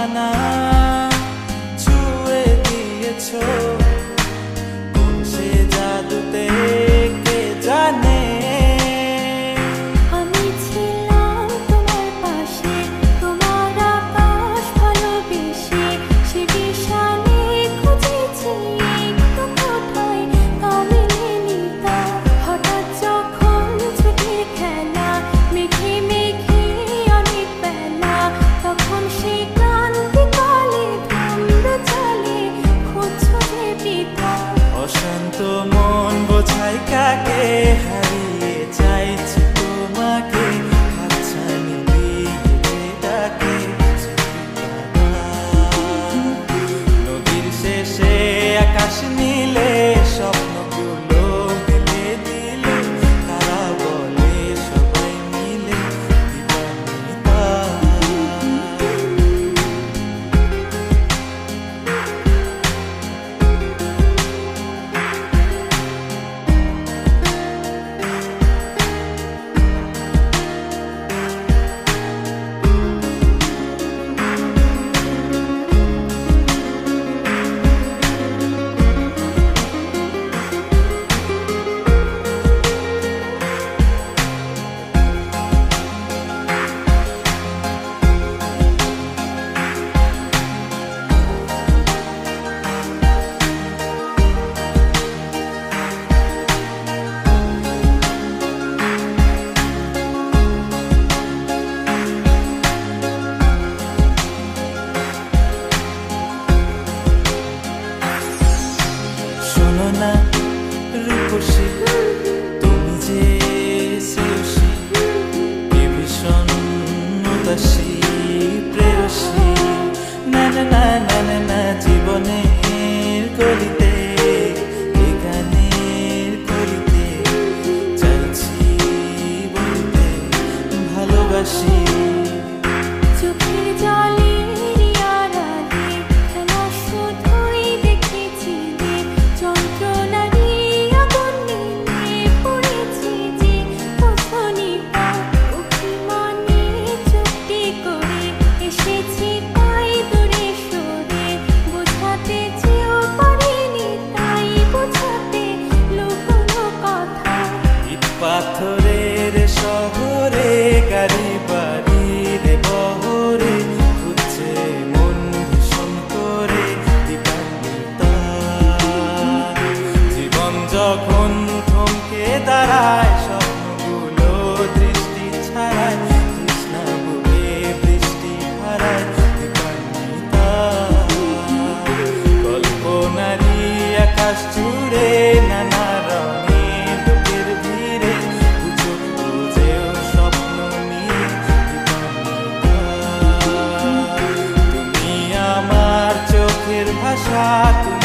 sana. see শহরের শহরে গাড়ি বাড়ির বহরে। খুঁজছে মন ভীষণ করে জীবন যখন থমকে দাঁড়ায়, স্বপ্নগুলো দৃষ্টি ছাড়ায় কৃষ্ণা বুকে বৃষ্টি হারায় কল্পনারী আকাশ God.